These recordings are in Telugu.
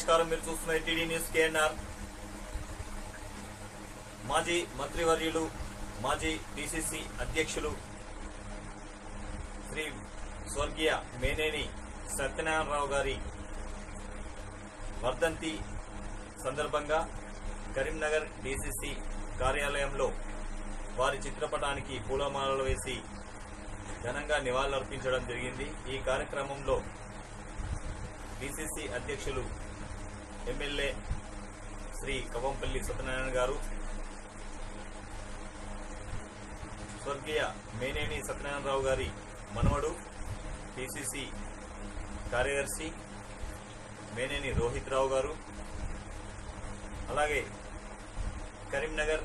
నమస్కారం. మీరు చూస్తున్న టీడీ న్యూస్ కేఎన్ఆర్. మాజీ మంత్రివర్యులు మాజీ డిసిసి అధ్యక్షులు శ్రీ స్వర్గీయ మేనేని సత్యనారాయణరావు గారి వర్ధంతి సందర్భంగా కరీంనగర్ డిసిసి కార్యాలయంలో వారి చిత్రపటానికి పూలమాలలు వేసి ఘనంగా నివాళులర్పించడం జరిగింది. ఈ కార్యక్రమంలో డిసిసి అధ్యక్షులు ఎమ్మెల్యే శ్రీ కవంపల్లి సత్యనారాయణ గారు స్వర్గీయ మేనేని సత్యనారాయణరావు గారి మనవడు పిసిసి కార్యదర్శి మేనేని రోహిత్ రావు గారు అలాగే Karimnagar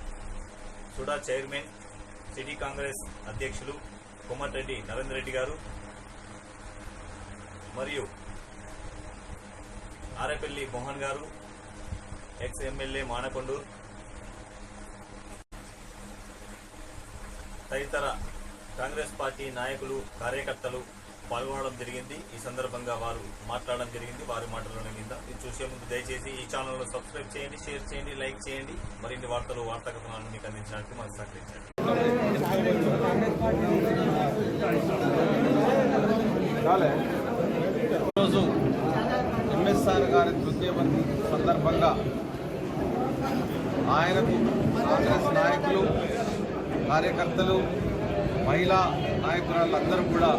SUDA chairman city Congress అధ్యక్షులు కోమటిరెడ్డి నరేందర్ రెడ్డి గారు మరియు ఆరేపల్లి మోహన్ గారు ఎక్స్ ఎమ్మెల్యే మానకొండూరు. తదితర కాంగ్రెస్ పార్టీ నాయకులు కార్యకర్తలు పాల్గొనడం జరిగింది. ఈ సందర్భంగా వారు మాట్లాడడం జరిగింది. వారి మాటలను కింద ఇది చూసే ముందు దయచేసి ఈ ఛానల్లో సబ్స్క్రైబ్ చేయండి షేర్ చేయండి లైక్ చేయండి. మరిన్ని వార్తలు వార్తా కథనాలను మీకు అందించడానికి మాకు సహకరించండి. కాలే ఎంఎస్ఆర్ గారి తృతీయ సందర్భంగా ఆయనకు కాంగ్రెస్ నాయకులు కార్యకర్తలు మహిళా నాయకురాళ్ళందరూ కూడా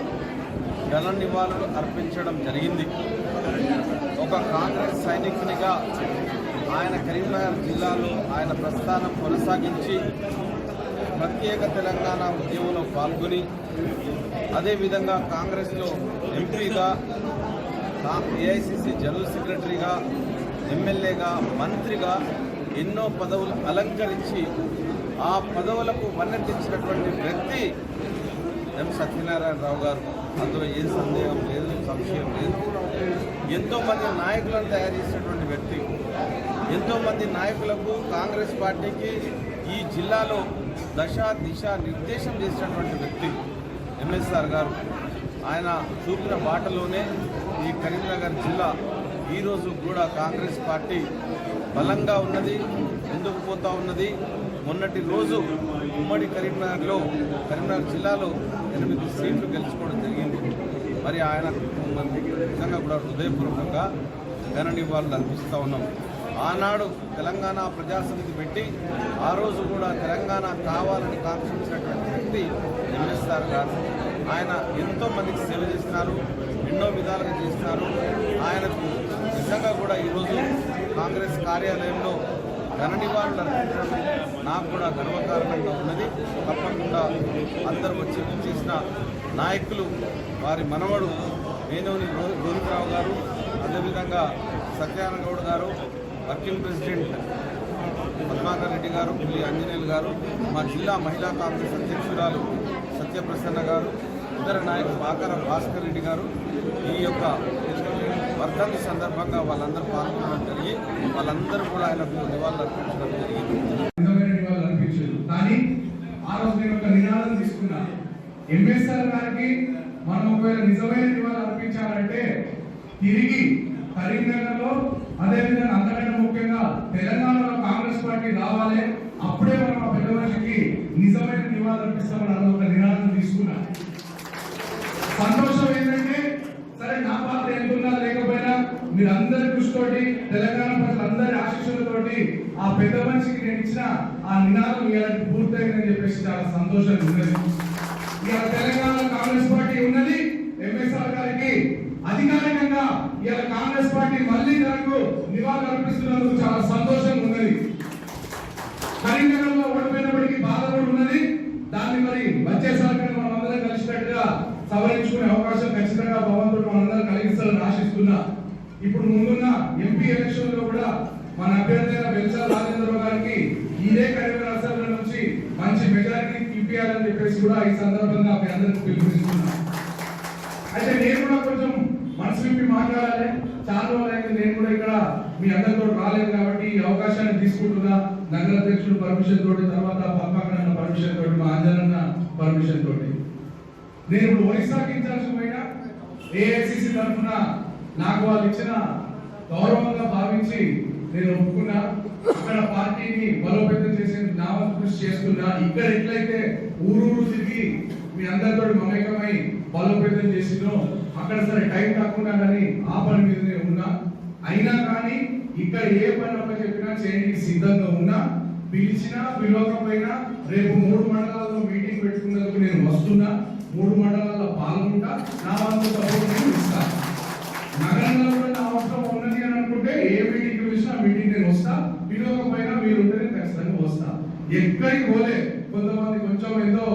ఘన నివాళులు అర్పించడం జరిగింది. ఒక కాంగ్రెస్ సైనికునిగా ఆయన కరీంనగర్ జిల్లాలో ఆయన ప్రస్థానం కొనసాగించి ప్రత్యేక తెలంగాణ ఉద్యమంలో పాల్గొని అదేవిధంగా కాంగ్రెస్లో ఎంపీగా ఏఐసిసి జనరల్ సెక్రటరీగా ఎమ్మెల్యేగా మంత్రిగా ఎన్నో పదవులు అలంకరించి ఆ పదవులకు వన్నెట్టించినటువంటి వ్యక్తి ఎం. సత్యనారాయణరావు గారు. అందులో ఏ సందేహం లేదు సంశయం లేదు. ఎంతోమంది నాయకులను తయారు చేసినటువంటి వ్యక్తి. ఎంతోమంది నాయకులకు కాంగ్రెస్ పార్టీకి ఈ జిల్లాలో దశ దిశ నిర్దేశం చేసినటువంటి వ్యక్తి ఎంఎస్ఆర్ గారు. ఆయన చూపిన బాటలోనే కరీంనగర్ జిల్లా ఈరోజు కూడా కాంగ్రెస్ పార్టీ బలంగా ఉన్నది ముందుకు పోతా ఉన్నది. మొన్నటి రోజు ఉమ్మడి కరీంనగర్లో కరీంనగర్ జిల్లాలో ఎనిమిది సీట్లు గెలుచుకోవడం జరిగింది. మరి ఆయన నిజంగా కూడా హృదయపూర్వకంగా ఘన నివాళులు అర్పిస్తూ ఉన్నాం. ఆనాడు తెలంగాణ ప్రజాసమితి పెట్టి ఆ రోజు కూడా తెలంగాణ కావాలని కాంక్షించినటువంటి వ్యక్తి ఎంఎస్ఆర్ గారు. ఆయన ఎంతోమందికి సేవ చేస్తున్నారు. ఎన్నో విధాలుగా చేస్తారు. ఆయనకు నిజంగా కూడా ఈరోజు కాంగ్రెస్ కార్యాలయంలో ఘన నివాళులు అర్పించడం నాకు కూడా గర్వకారణంగా ఉన్నది. తప్పకుండా అందరూ వచ్చి చేసిన నాయకులు వారి మనవడు మేనోని గోవిందరావు గారు అదేవిధంగా సత్యానంద గౌడ్ గారు వర్కింగ్ ప్రెసిడెంట్ పద్మాకర్ రెడ్డి గారు పులి ఆంజనేయులు గారు మా జిల్లా మహిళా కాంగ్రెస్ అధ్యక్షురాలు సత్యప్రసన్న గారు ఇతర నాయకులు బాకర భాస్కర్ రెడ్డి గారు ఈ యొక్క వర్ధంతి సందర్భంగా వాళ్ళందరూ పాల్గొనడం జరిగి వాళ్ళందరూ కూడా ఆయనకు నివాళులు అర్పించడం జరిగింది. నిజమైన నివాళులు అర్పించారు. కానీ ఆ రోజు నేను ఒక నినాదం తీసుకున్నా. ఎంఎస్ఆర్ గారికి మనం ఒకవేళ నిజమైన నివాళులు అర్పించాలంటే తిరిగి కరీంనగర్లో అదేవిధంగా అంతకంటే ముఖ్యంగా తెలంగాణలో కాంగ్రెస్ పార్టీ రావాలి అప్పుడే మనం ఆ పెద్ద మనిషికి నిజమైన నివాళులు అర్పిస్తామని అది ఒక నినాదం తీసుకున్నా సంతోషం ఏంటంటే సరే నా పాత్ర ఎంతున్నా లేకపోయినా తోటి తెలంగాణ ప్రజలందరి ఆశీస్సులతోటి ఆ పెద్ద మనిషికి నేను ఇచ్చిన ఆ నినాదం ఇలాంటి పూర్తయిందని చెప్పేసి చాలా సంతోషం ఉన్నది ఇవాళ తెలంగాణ కాంగ్రెస్ పార్టీ ఉన్నది ఎంఎస్ఆర్ గారికి అధికారికంగా ఇవాళ కాంగ్రెస్ పార్టీ మళ్ళీ తనకు నివాళులు అర్పిస్తున్నందుకు చాలా సంతోషంగా ఉన్నది. కరీంనగర్లో ఓడిపోయినప్పటికీ బాధ కూడా ఉన్నది. దాన్ని మరి వచ్చేసారి మనం అందరం కలిసినట్టుగా సవరించుకునే అవకాశం ఖచ్చితంగా భగవంతుడు మనందరం కలిగిస్తారని ఆశిస్తున్నా. ఇప్పుడు ముందున్న ఎంపీ ఎలక్షన్లో కూడా మన అభ్యర్థి అయిన బెల్సా రాజేంద్రరావు గారికి ఇదే కరీంనగర్ అసెంబ్లీ నుంచి మంచి మెజారిటీ ఇప్పించాలని చెప్పేసి కూడా ఈ సందర్భంగా మీ అందరికి పిలుపునిస్తున్నా అయితే నేను కూడా కొంచెం మనసు విప్పి మాట్లాడాలి. చాలా రోజులైతే నేను కూడా ఇక్కడ మీ అందరితో రాలేదు కాబట్టి ఈ అవకాశాన్ని తీసుకుంటున్నా. నగర అధ్యక్షుడు పర్మిషన్ తోటి తర్వాత పద్మాకరణ పర్మిషన్ తోటి మా అంజనన్న పర్మిషన్ తోటి. నేను ఇప్పుడు ఒరిస్సాకి ఇన్ఛార్జ్ పోయినా ఏఐసిసి తరఫున నాకు వాళ్ళు ఇచ్చిన గౌరవంగా భావించి నేను ఒప్పుకున్నా అక్కడ పార్టీని బలోపేతం చేసే నా కృషి చేస్తున్నా. ఇక్కడ ఎట్లయితే ఊరూరు తిరిగి మీ అందరితో మమేకమై బలోపేతం చేసినో అక్కడ సరే టైం కాకుండా కానీ ఆ పని మీదనే ఉన్నా. అయినా కానీ ఇక్కడ ఏ పని ఒక చెప్పినా చేయడానికి సిద్ధంగా ఉన్నా. పిలిచినా పిలవకపోయినా రేపు మూడు మండలాల్లో మీటింగ్ పెట్టుకున్నందుకు నేను వస్తున్నా. మూడు మండలాల్లో పాల్గొంటా. నా వంతు సపోర్ట్ ఇస్తాను నగరంలో కూడా నా అవసరం ఉన్నది అని అనుకుంటే ఏ మీటింగ్ పిలిచినా మీటింగ్ నేను వస్తా. పిలవకపోయినా మీరు ఉంటేనే ఖచ్చితంగా వస్తా. ఎక్కడికి పోలే. కొంతమంది కొంచెం ఏదో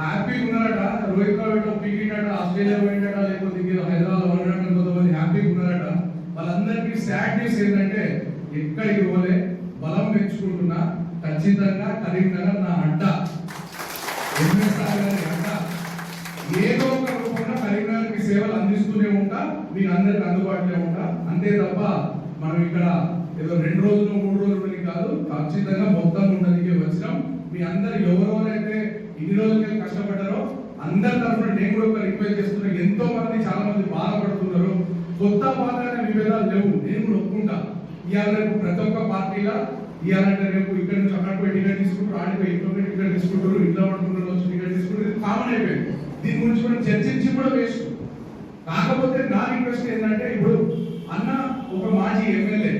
హ్యాపీగా ఉన్నారట. రోహిత్ ద్రావిడ్ పీకిట్ అట ఆస్ట్రేలియా పోయిందట లేకపోతే ఇంకేదో హైదరాబాద్ ఉండడం కొంతమంది హ్యాపీగా ఉన్నారట. వాళ్ళందరికీ సాడ్ న్యూస్ ఏంటంటే ఎక్కడికి పోలే. బలం పెంచుకుంటున్నా. ఖచ్చితంగా కరీంనగర్ నా అడ్డ ఎంఎస్ఆర్ గారి అడ్డ ఏదో ఒక రూపంలో కరీంనగర్కి సేవలు అందిస్తూనే మీకు అందరికి అందుబాటులో ఉంటా అంతే తప్ప మనం ఇక్కడ ఏదో రెండు రోజులు మూడు రోజులు కాదు ఖచ్చితంగా మొత్తం ఉండడానికి వచ్చినాం. మీ అందరు ఎవరెవరైతే ఇన్ని రోజులకి కష్టపడ్డారో అందరి తరఫున నేను కూడా ఒక రిక్వెస్ట్ చేస్తున్నా ఎంతో మంది చాలా మంది బాధపడుతున్నారు. కొత్త పాత విభేదాలు లేవు. నేను కూడా ఒప్పుకుంటా. ఇవాళ రేపు ప్రతి ఒక్క పార్టీగా ఇవ్వాలంటే రేపు ఇక్కడ నుంచి అక్కడ పోయి టికెట్ తీసుకుంటారు ఆడిపోయి ఇంట్లో పోయి టికెట్ తీసుకుంటారు ఇంట్లో పడుకుంటారు వచ్చి టికెట్ తీసుకుంటారు. ఇది కామన్ అయిపోయింది. దీని గురించి మనం చర్చించి కూడా వేస్ట్. కాకపోతే నా రిక్వెస్ట్ ఏంటంటే ఇప్పుడు అన్న ఒక మాజీ ఎమ్మెల్యే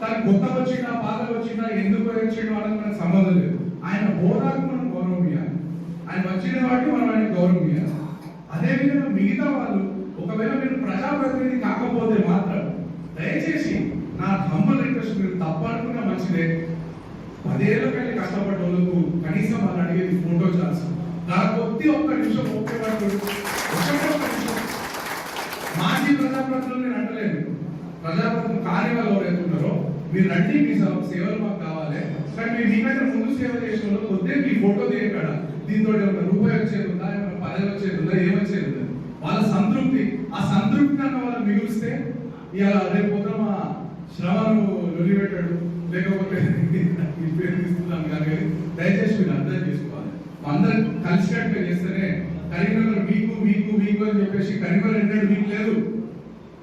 తను కొత్త వచ్చినా పాత వచ్చినా ఎందుకు వచ్చిన వాళ్ళకి మనకు సంబంధం లేదు. ఆయన హోదాకు మనం గౌరవం ఇవ్వాలి ఆయన వచ్చిన వాటికి మనం ఆయన గౌరవం ఇవ్వాలి అదేవిధంగా మిగతా వాళ్ళు ఒకవేళ మీరు ప్రజాప్రతినిధి కాకపోతే మాత్రం దయచేసి నా హంబల్ రిక్వెస్ట్ మీరు తప్పనుకున్న మంచిదే. పదేళ్ళకెళ్ళి కష్టపడ్డ వాళ్ళకు కనీసం వాళ్ళు అడిగేది ఫోటో చాల్సి నా కొద్ది ఒక్క నిమిషం ఒకే పట్టుడు ఒకటే ఒక్క నిమిషం మాజీ ప్రజాప్రతినిధులు నేను అంటలేదు ప్రజాప్రతినిధులు కాని ఎవరైతే ఉన్నారో మీరు రండి మీ సేవలు మాకు కావాలి. కానీ మీరు మీకంటే ముందు సేవ చేసిన వాళ్ళు కొద్దే మీ ఫోటో తీయకడ. దీంతో ఏమైనా రూపాయి వచ్చేది ఉందా? ఏమైనా పదవి వచ్చేది ఉందా? ఏమొచ్చేది ఉందా? వాళ్ళ సంతృప్తి. ఆ సంతృప్తి అన్న వాళ్ళు మిగిలిస్తే ఇలా రేపు పొద్దున మా శ్రవణు లొలిపెట్టాడు లేకపోతే ఈ పేరు కానీ దయచేసి మీరు అర్థం చేసుకోవాలి. అందరం కలిసికట్టుగా చేస్తేనే కరీంనగర్ మీకు మీకు మీకు అని చెప్పేసి కరీంనగర్ ఎన్నడూ మీకు లేదు.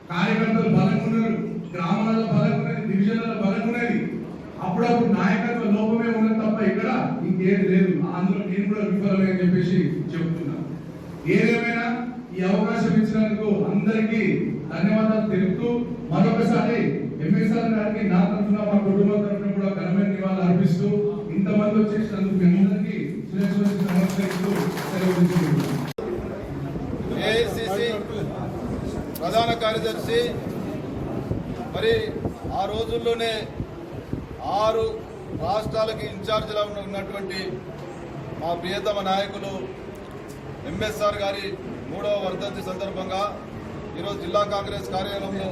కార్యకర్తలు బలంగా ఉన్నారు గ్రామాలలో బలంగా ఉన్నది డివిజన్లలో బలంగా ఉన్నది అప్పుడప్పుడు నాయకత్వ లోపమే ఉన్నది తప్ప ఇక్కడ ఇంకేది లేదు. అందులో నేను కూడా విఫలమే అని చెప్పేసి చెప్తున్నా. ఏదేమైనా ఈ అవకాశం ఇచ్చినందుకు అందరికీ ధన్యవాదాలు తెలుపుతూ మరొకసారి ఎంఎస్ఆర్ గారికి నా తరఫున మా కుటుంబం తరఫున కూడా ఘనమైన నివాళులు అర్పిస్తూ ఇంతమంది వచ్చేసినందుకు మీ అందరికీ నమస్కరిస్తూ సెలవు తీసుకుంటున్నాను ఏఐసిసి ప్రధాన కార్యదర్శి మరి ఆ రోజుల్లోనే ఆరు రాష్ట్రాలకి ఇన్ఛార్జిలా ఉన్నటువంటి మా ప్రియతమ నాయకులు ఎంఎస్ఆర్ గారి మూడవ వర్ధంతి సందర్భంగా ఈరోజు జిల్లా కాంగ్రెస్ కార్యాలయంలో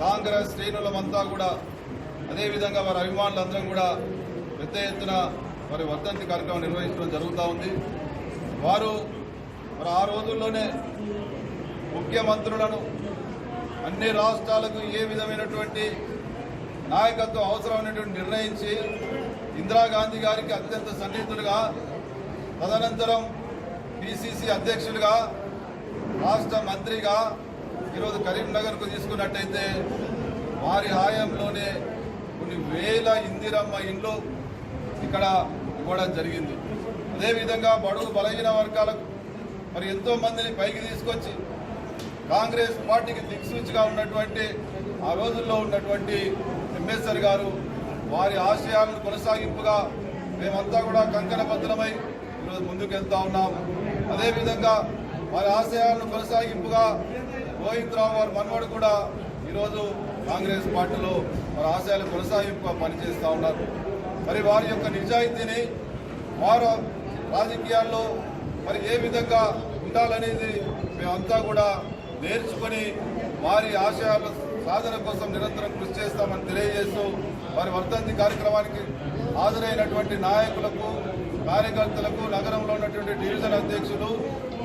కాంగ్రెస్ శ్రేణులమంతా కూడా అదేవిధంగా వారి అభిమానులందరం కూడా పెద్ద ఎత్తున మరి వర్ధంతి కార్యక్రమం నిర్వహించడం జరుగుతూ ఉంది. వారు మరి ఆ రోజుల్లోనే ముఖ్యమంత్రులను అన్ని రాష్ట్రాలకు ఏ విధమైనటువంటి నాయకత్వం అవసరమైనటువంటి నిర్ణయించి ఇందిరాగాంధీ గారికి అత్యంత సన్నిహితులుగా తదనంతరం పిసిసి అధ్యక్షులుగా రాష్ట్ర మంత్రిగా ఈరోజు కరీంనగర్కు తీసుకున్నట్టయితే వారి హాయంలోనే కొన్ని వేల ఇందిరమ్మ ఇండ్లు ఇక్కడ ఇవ్వడం జరిగింది. అదేవిధంగా బడుగు బలహీన వర్గాలకు మరి ఎంతో మందిని పైకి తీసుకొచ్చి కాంగ్రెస్ పార్టీకి దిక్సూచిగా ఉన్నటువంటి ఆ రోజుల్లో ఉన్నటువంటి ఎంఎస్ఆర్ గారు వారి ఆశయాలను కొనసాగింపుగా మేమంతా కూడా కంకణబద్ధమై ఈరోజు ముందుకు వెళ్తా ఉన్నాం. అదేవిధంగా వారి ఆశయాలను కొనసాగింపుగా గోవిందరావు గారు మనవాడు కూడా ఈరోజు కాంగ్రెస్ పార్టీలో వారి ఆశయాలు కొనసాగింపుగా పనిచేస్తూ ఉన్నారు. మరి వారి యొక్క నిజాయితీని వారు రాజకీయాల్లో మరి ఏ విధంగా ఉండాలనేది మేమంతా కూడా నేర్చుకొని వారి ఆశయాల సాధన కోసం నిరంతరం కృషి చేస్తామని తెలియజేస్తూ వారి వర్ధంతి కార్యక్రమానికి హాజరైనటువంటి నాయకులకు కార్యకర్తలకు నగరంలో ఉన్నటువంటి డివిజన్ అధ్యక్షులు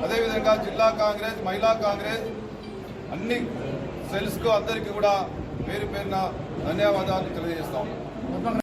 అదేవిధంగా జిల్లా కాంగ్రెస్ మహిళా కాంగ్రెస్ అన్ని సెల్స్కు అందరికీ కూడా పేరు పేరున ధన్యవాదాలు తెలియజేస్తాము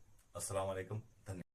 असलम धन्यवाद